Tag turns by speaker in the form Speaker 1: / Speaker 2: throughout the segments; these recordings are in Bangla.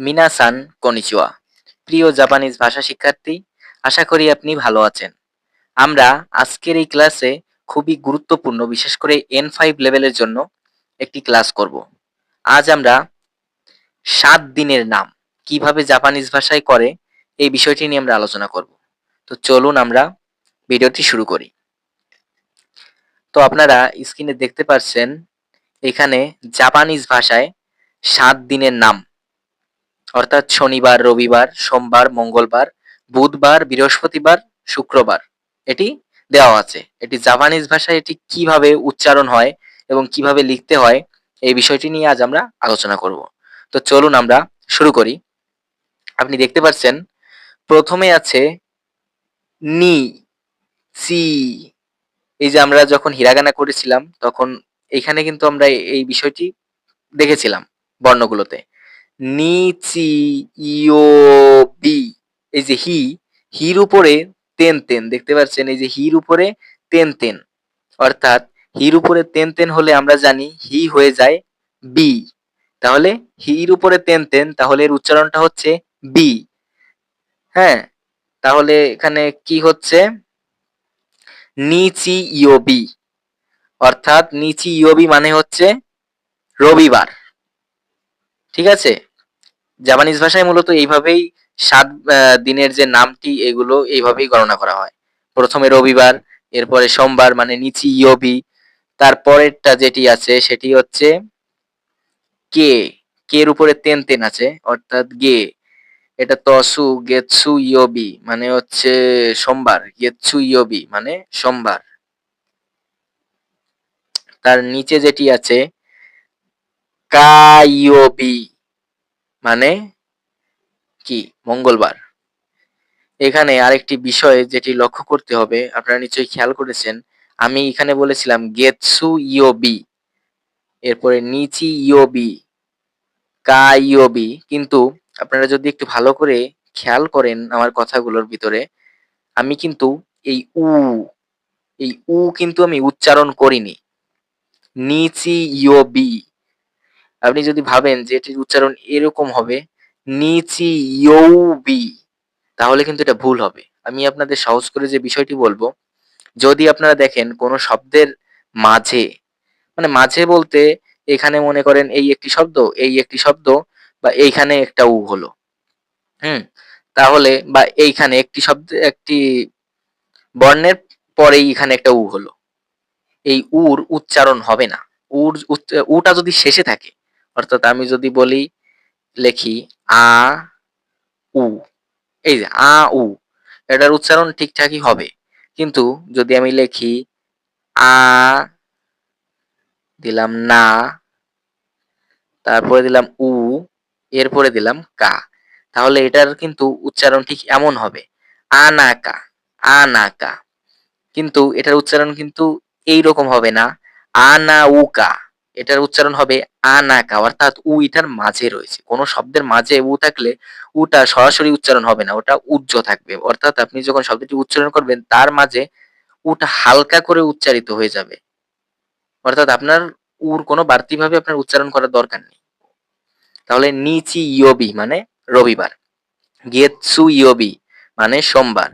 Speaker 1: মিনাসান কনিচিওয়া প্রিয় জাপানিজ ভাষা শিক্ষার্থী, আশা করি আপনি ভালো আছেন। আমরা আজকের এই ক্লাসে খুবই গুরুত্বপূর্ণ, বিশেষ করে এন ফাইভ লেভেলের জন্য একটি ক্লাস করব। আজ আমরা সাত দিনের নাম, কীভাবে জাপানিজ ভাষায় করে, এই বিষয়টি নিয়ে আমরা আলোচনা করব। তো চলুন আমরা ভিডিওটি শুরু করি। তো আপনারা স্ক্রিনে দেখতে পাচ্ছেন এখানে জাপানিজ ভাষায় সাত দিনের নাম। অর্থাৎ শনিবার, রবিবার, সোমবার, মঙ্গলবার, বুধবার, বৃহস্পতিবার, শুক্রবার। এটি দেওয়া আছে। এটি জাপানিজ ভাষায় এটি কীভাবে উচ্চারণ হয় এবং কীভাবে লিখতে হয়, এই বিষয়টি নিয়ে আজ আমরা আলোচনা করব। তো চলুন আমরা শুরু করি। আপনি দেখতে পাচ্ছেন, প্রথমে আছে নি সি এই যে আমরা যখন হিরাগানা করেছিলাম, তখন এখানে কিন্তু আমরা এই বিষয়টি দেখেছিলাম বর্ণগুলোতে। নিচি বি এই যে হি, হির উপরে তেন তেন, দেখতে পাচ্ছেন? এই যে হির উপরে তেন তেন। অর্থাৎ হির উপরে তেন তেন হলে আমরা জানি হি হয়ে যায় বি। তাহলে হির উপরে তেন তেন, তাহলে এর উচ্চারণটা হচ্ছে বি। হ্যাঁ তাহলে এখানে কি হচ্ছে? নিচি ইয়োবি অর্থাৎ নিচি ইয়োবি মানে হচ্ছে রবিবার। ঠিক আছে? জাপানিজ ভাষায় মূলত এইভাবেই সাত দিনের যে নামটি, এগুলো এইভাবেই গণনা করা হয়। প্রথমে রবিবার, এরপরে সোমবার মানে নিচি ইয়বি। তারপরেরটা যেটি আছে, সেটি হচ্ছে কে, কের উপরে তেন তেন আছে, অর্থাৎ গে। এটা তসু গেতসু ইয়োবি মানে হচ্ছে সোমবার গেতসু ইয়োবি মানে সোমবার। তার নিচে যেটি আছে কাইয়োবি মানে কি? মঙ্গলবার। এখানে আরেকটি বিষয় যেটি লক্ষ্য করতে হবে, আপনারা নিশ্চয়ই খেয়াল করেছেন, আমি এখানে বলেছিলাম গেতসু ইয়োবি, এরপরে নিচি ইয়োবি, কা ইয়োবি, কিন্তু আপনারা যদি একটু ভালো করে খেয়াল করেন আমার কথাগুলোর ভিতরে, আমি কিন্তু এই উ এই উ কিন্তু আমি উচ্চারণ করিনি। নিচি ইয়োবি। আপনি যদি ভাবেন যে এটির উচ্চারণ এরকম হবে, নিচি ইয়ৌবি, তাহলে কিন্তু এটা ভুল হবে। আমি আপনাদের সহজ করে যে বিষয়টি বলব, যদি আপনারা দেখেন কোনো শব্দের মাঝে মানে মাঝে বলতে এখানে মনে করেন এই একটি শব্দ, এই একটি শব্দ, বা এইখানে একটা উ হলো, হুম? তাহলে বা এইখানে একটি শব্দ, একটি বর্ণের পরেই এখানে একটা উ হলো। এই উর উচ্চারণ হবে না। উর উটা যদি শেষে থাকে অর্থাৎ আমি যদি বলি, লেখি আ, উ। এই যে আ, উ, এটার উচ্চারণ ঠিকঠাকই হবে। কিন্তু যদি আমি লেখি আ, দিলাম না, তারপরে দিলাম উ, এরপরে দিলাম কা। তাহলে এটার কিন্তু উচ্চারণ ঠিক এমন হবে। আনাকা আনাকা কিন্তু এটার উচ্চারণ কিন্তু এই রকম হবে না। আনাউকা এটার উচ্চারণ হবে আনাকা, অর্থাৎ উ এটার মাঝে রয়েছে। কোনো শব্দের মাঝে উ থাকলে উটা সরাসরি উচ্চারণ হবে না, ওটা উজ্জ থাকবে। অর্থাৎ আপনি যখন শব্দটি উচ্চারণ করবেন, তার মাঝে উটা হালকা করে উচ্চারিত হয়ে যাবে। অর্থাৎ আপনার উর কোনো বাড়তিভাবে আপনার উচ্চারণ করার দরকার নেই। তাহলে নিচি ইয়বি মানে রবিবার গেতসু ইয়বি মানে সোমবার,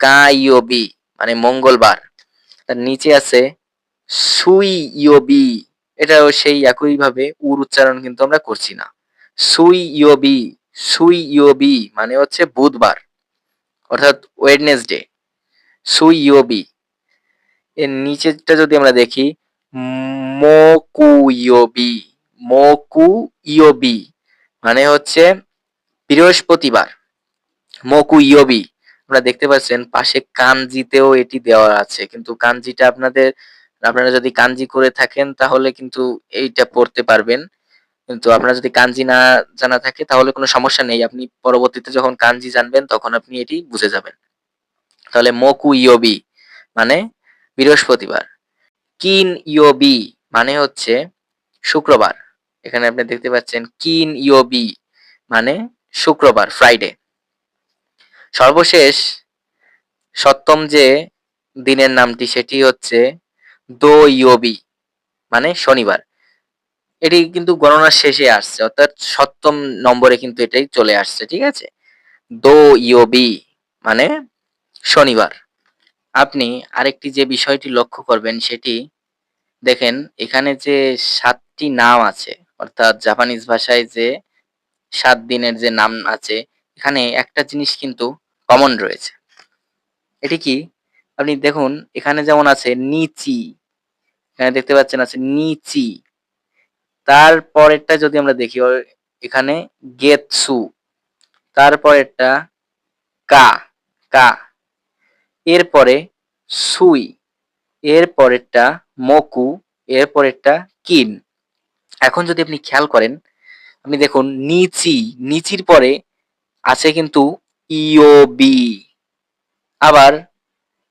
Speaker 1: কা ইয়বি মানে মঙ্গলবার। তার নিচে আছে সুই ইয়বি। এটাও সেই একইভাবে উর উচ্চারণ কিন্তু আমরা করছি না। সুই ইয়বি সুই ইয়বি মানে হচ্ছে বুধবার, অর্থাৎ ওয়েডনেসডে সুই ইয়বি। এর নিচেরটা যদি আমরা দেখি, মোকু ইয়বি মোকু ইয়বি মানে হচ্ছে বৃহস্পতিবার। মকু ইয়বি আপনারা দেখতে পাচ্ছেন পাশে কানজিতেও এটি দেওয়া আছে, কিন্তু কানজিটা আপনাদের আপনারা যদি কাঞ্জি করে থাকেন, তাহলে কিন্তু এইটা পড়তে পারবেন। কিন্তু আপনারা যদি কাঞ্জি না জানা থাকে, তাহলে কোনো সমস্যা নেই। আপনি পরবর্তীতে যখন কাঞ্জি জানবেন, তখন আপনি এটি বুঝে যাবেন। তাহলে মকু ইয়বি মানে বৃহস্পতিবার। কিন ইয়বি মানে হচ্ছে শুক্রবার। এখানে আপনি দেখতে পাচ্ছেন, কিন ইয়বি মানে শুক্রবার, ফ্রাইডে। সর্বশেষ সপ্তম যে দিনের নামটি, সেটি হচ্ছে দো ইয়বি মানে শনিবার। এটি কিন্তু গণনার শেষে আসছে, অর্থাৎ সপ্তম নম্বরে কিন্তু এটাই চলে আসছে, ঠিক আছে? দো ইয়োবি মানে শনিবার। আপনি আরেকটি যে বিষয়টি লক্ষ্য করবেন সেটি, দেখেন এখানে যে সাতটি নাম আছে, অর্থাৎ জাপানিজ ভাষায় যে সাত দিনের যে নাম আছে, এখানে একটা জিনিস কিন্তু কমন রয়েছে। এটি কি? আপনি দেখুন, এখানে যেমন আছে, নিচি। এখানে দেখতে পাচ্ছেন, আছে নিচি। তারপরেরটা যদি আমরা দেখি এখানে গেতসু। তারপরেরটা কা কা। এরপরে সুই। এর পরেরটা মকু। এর পরেরটা কিন। এখন যদি আপনি খেয়াল করেন, আপনি দেখুন, নিচি। নিচির পরে আছে কিন্তু ইওবি আবার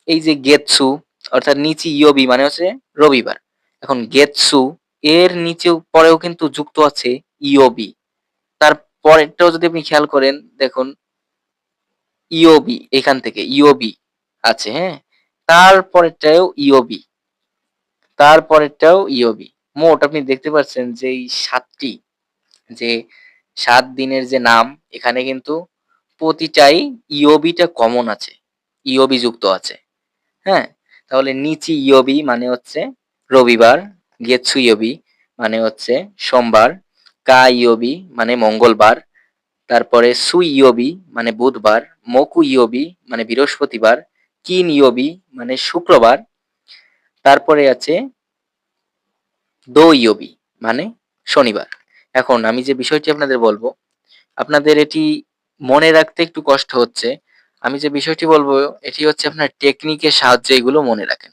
Speaker 1: এই যে গেতসু অর্থাৎ নিচি ইওবি মানে হচ্ছে রবিবার। এখন গেতসু এর নিচেও পরেও কিন্তু যুক্ত আছে ইওবি তার পরেরটাও যদি আপনি খেয়াল করেন, দেখুন ইওবি এখান থেকে ইওবি আছে হ্যাঁ? তারপরেরটাও ইওবি তারপরেরটাও ইওবি মোট আপনি দেখতে পাচ্ছেন যে এই সাতটি, যে সাত দিনের যে নাম, এখানে কিন্তু প্রতিটাই ইওবিটা কমন আছে ইওবি যুক্ত আছে হ্যাঁ? তাহলে নিচি ইয়বি মানে হচ্ছে রবিবার, গেছু ইওবি মানে হচ্ছে সোমবার, কা ইয়বি মানে মঙ্গলবার, তারপরে সুই ইওবি মানে বুধবার, মকু ইয়বি মানে বৃহস্পতিবার, কিন ইওবি মানে শুক্রবার, তারপরে আছে দো ইয়বি মানে শনিবার। এখন আমি যে বিষয়টি আপনাদের বলব, আপনাদের এটি মনে রাখতে একটু কষ্ট হচ্ছে আমি যে বিষয়টি বলব, এটি হচ্ছে আপনার টেকনিকের সাহায্যে এগুলো মনে রাখেন।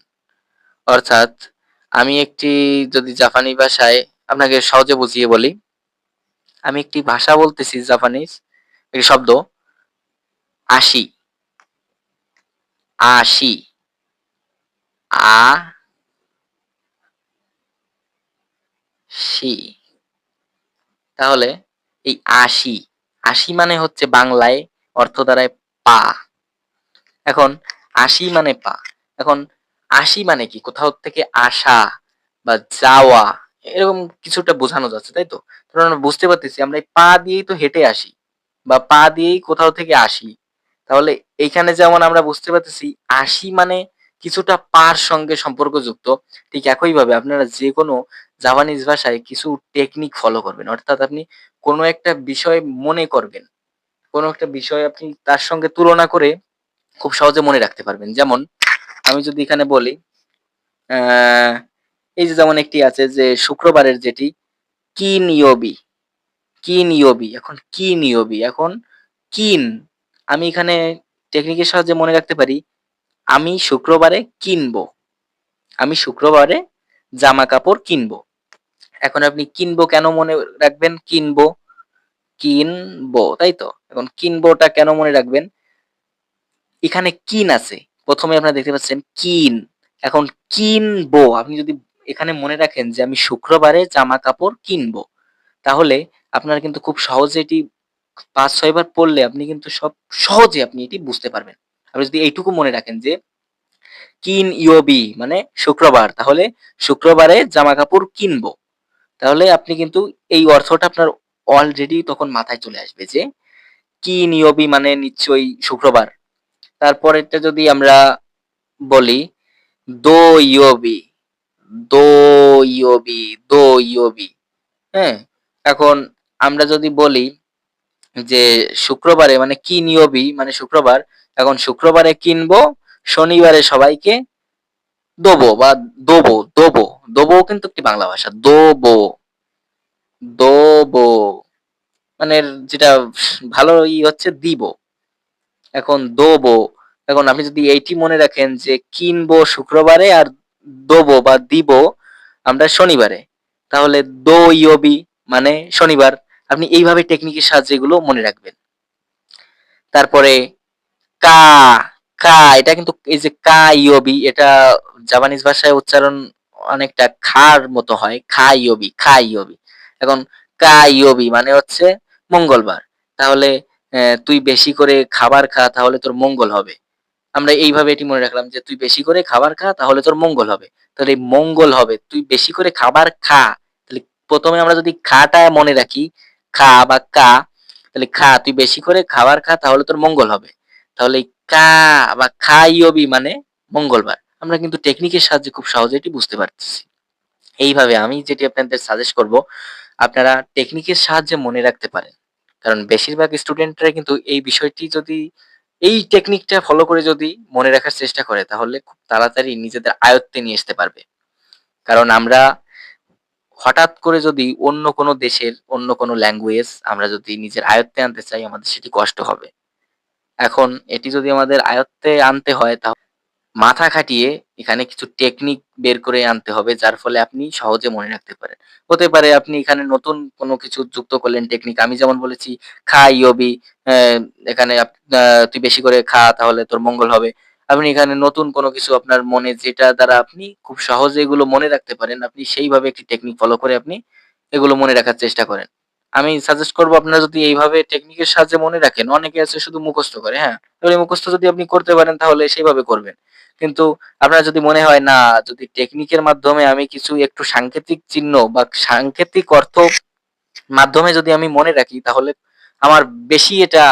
Speaker 1: অর্থাৎ, আমি একটি যদি জাপানি ভাষায় আপনাকে সহজে বুঝিয়ে বলি, আমি একটি ভাষা বলতেছি জাপানিজ একটি শব্দ আশি। আশি। আ শি। তাহলে এই আশি আশি মানে হচ্ছে বাংলায় অর্থ দ্বারায় পা। এখন আশি মানে পা। এখন আশি মানে কি? কোথাও থেকে আসা বা যাওয়া, এরকম কিছুটা বোঝানো যাচ্ছে, তাই তো? কারণ আমরা বুঝতে পারতেছি, আমরা এই পা দিয়েই তো হেঁটে আসি বা পা দিয়েই কোথাও থেকে আসি। তাহলে এইখানে যেমন আমরা বুঝতে পারতেছি, আশি মানে কিছুটা পার সঙ্গে সম্পর্কযুক্ত, ঠিক একইভাবে আপনারা যে কোনো জাপানিজ ভাষায় কিছু টেকনিক ফলো করবেন। অর্থাৎ আপনি কোনো একটা বিষয় মনে করবেন। কোনো একটা বিষয় আপনি তার সঙ্গে তুলনা করে খুব সহজে মনে রাখতে পারবেন। যেমন আমি যদি এখানে বলি এই যে যেমন একটি আছে যে শুক্রবারের যেটি কি নিয়বি কি নিয়বি এখন কি নিয়বি এখন কিন। আমি এখানে টেকনিকের সাহায্যে মনে রাখতে পারি, আমি শুক্রবারে কিনবো, আমি শুক্রবারে জামা কাপড় কিনবো। এখন আপনি কিনবো কেন মনে রাখবেন? কিনবো কিনবো তাই তো এখন কিনবোটা কেন মনে রাখবেন? এখানে কিন আছে। প্রথমে আপনারা দেখতে পাচ্ছেন কিন। এখন কিনবো, আপনি যদি এখানে মনে রাখেন যে আমি শুক্রবারে জামা কাপড় কিনবো, তাহলে আপনার কিন্তু খুব সহজে এটি পাঁচ ছয়বার পড়লে আপনি কিন্তু সব সহজে আপনি এটি বুঝতে পারবেন। আপনি যদি এইটুকু মনে রাখেন যে কিন ইওবি মানে শুক্রবার, তাহলে শুক্রবারে জামা কাপড় কিনবো। তাহলে আপনি কিন্তু এই অর্থটা আপনার অলরেডি তখন মাথায় চলে আসবে যে, কি নিয়বি মানে নিশ্চয়ই শুক্রবার। তারপরেরটা যদি আমরা বলি দো ইয়বি দো ইয়বি দো ইয়বি হ্যাঁ? এখন আমরা যদি বলি যে শুক্রবারে মানে কি নিয়বি মানে শুক্রবার, এখন শুক্রবারে কিনবো, শনিবারে সবাইকে দোবো বা দোবো দোবো দোবো কিন্তু একটি বাংলা ভাষা, দোবো। দোবো। মানে যেটা ভালো ই হচ্ছে দিব। এখন দোবো। এখন আপনি যদি এইটি মনে রাখেন যে কিনবো শুক্রবারে আর দোবো বা দিব আমরা শনিবারে, তাহলে দো ইয়বি মানে শনিবার। আপনি এইভাবে টেকনিকের সাহায্যে এগুলো মনে রাখবেন। তারপরে কা কা, এটা কিন্তু এই যে কা ইয়বি, এটা জাপানিজ ভাষায় উচ্চারণ অনেকটা খার মতো হয়। খা ইয়বি খা ইয়বি। এখন কা ইয়বি মানে হচ্ছে মঙ্গলবার। তাহলে তুই বেশি করে খাবার খা, তাহলে তোর মঙ্গল হবে। আমরা এইভাবে এটি মনে রাখলাম যে, তুই বেশি করে খাবার খা, তাহলে তোর মঙ্গল হবে। তাহলে মঙ্গল হবে, তুই বেশি করে খাবার খা। তাহলে প্রথমে আমরা যদি খাটা মনে রাখি, খা বা কা, তাহলে খা, তুই বেশি করে খাবার খা, তাহলে তোর মঙ্গল হবে। তাহলে কা বা খাইয়বি মানে মঙ্গলবার। আমরা কিন্তু টেকনিকের সাহায্যে খুব সহজে এটি বুঝতে পারতেছি। এইভাবে আমি যেটি আপনাদের সাজেস্ট করব আপনারা টেকনিকের সাহায্যে মনে রাখতে পারেন। কারণ বেশিরভাগ স্টুডেন্টরা কিন্তু এই বিষয়টি যদি, এই টেকনিকটা ফলো করে যদি মনে রাখার চেষ্টা করে, তাহলে খুব তাড়াতাড়ি নিজেদের আয়ত্তে নিয়ে আসতে পারবে। কারণ আমরা হঠাৎ করে যদি অন্য কোনো দেশের, অন্য কোনো ল্যাঙ্গুয়েজ আমরা যদি নিজের আয়ত্তে আনতে চাই, আমাদের সেটি কষ্ট হবে। এখন এটি যদি আমাদের আয়ত্তে আনতে হয়, তাহলে মাথা খাটিয়ে এখানে কিছু টেকনিক বের করে আনতে হবে, যার ফলে আপনি সহজে মনে রাখতে পারেন। হতে পারে আপনি এখানে নতুন কোনো কিছু যুক্ত করলেন টেকনিক আমি যেমন বলেছি, খা, ইয়বি এখানে তুই বেশি করে খা, তাহলে তোর মঙ্গল হবে। আপনি এখানে নতুন কোনো কিছু আপনার মনে যেটা দ্বারা আপনি খুব সহজে এগুলো মনে রাখতে পারেন, আপনি সেইভাবে একটি টেকনিক ফলো করে আপনি এগুলো মনে রাখার চেষ্টা করেন। আমি সাজেস্ট করব আপনারা যদি এইভাবে টেকনিকের সাহায্যে মনে রাখেন, অনেকে আছে শুধু মুখস্থ করে হ্যাঁ? এবারে মুখস্থ যদি আপনি করতে পারেন তাহলে সেইভাবে করবেন। কিন্তু আপনার যদি মনে হয়, না, যদি টেকনিকের মাধ্যমে আমি কিছু একটু সাংকেতিক চিহ্ন বা সাংকেতিক অর্থ মাধ্যমে যদি আমি মনে রাখি, তাহলে আমার বেশি এটা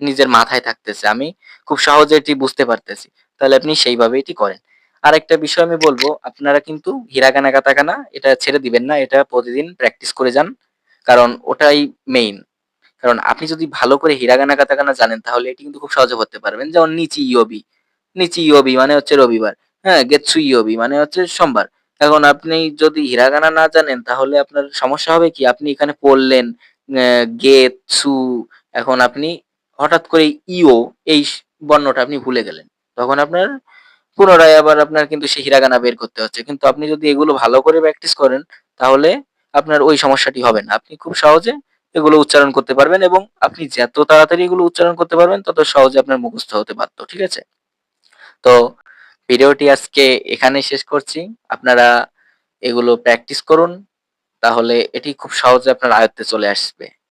Speaker 1: নিজের মাথায় থাকতেছে। আমি খুব সহজে এটি বুঝতে পারতেছি। তাহলে আপনি সেইভাবে এটি করেন। আর একটা বিষয় আমি বলব, আপনারা কিন্তু হিরাগানা কাতাকানা এটা ছেড়ে দিবেন না, এটা প্রতিদিন প্র্যাকটিস করে যান। কারণ ওটাই মেইন কারণ আপনি যদি ভালো করে হিরাগানা কাতাকানা জানেন, তাহলে এটি কিন্তু খুব সহজে করতে পারবেন। যেমন নিচি ইয়োবি নিচি ইয়োবি মানে হচ্ছে রবিবার। হ্যাঁ গেতসু ইয়োবি মানে হচ্ছে সোমবার। এখন আপনি যদি হিরাগানা না জানেন, তাহলে আপনার সমস্যা হবে কি? আপনি এখানে পড়লেন গেতসু, এখন আপনি হঠাৎ করে ইও এই বর্ণটা আপনি ভুলে গেলেন। তখন আপনার পুনরায় আবার আপনার কিন্তু সেই হিরাগানা বের করতে হচ্ছে। কিন্তু আপনি যদি এগুলো ভালো করে প্র্যাকটিস করেন, তাহলে আপনার ওই সমস্যাটি হবে না। আপনি খুব সহজে এগুলো উচ্চারণ করতে পারবেন এবং আপনি যত তাড়াতাড়ি এগুলো উচ্চারণ করতে পারবেন, তত সহজে আপনার মুখস্থ হতে পারতো ঠিক আছে? তো ভিডিওটি আজকে এখানে শেষ করছি। আপনারা এগুলো প্র্যাকটিস করুন, তাহলে এটি খুব সহজে আপনার আয়ত্তে চলে আসবে।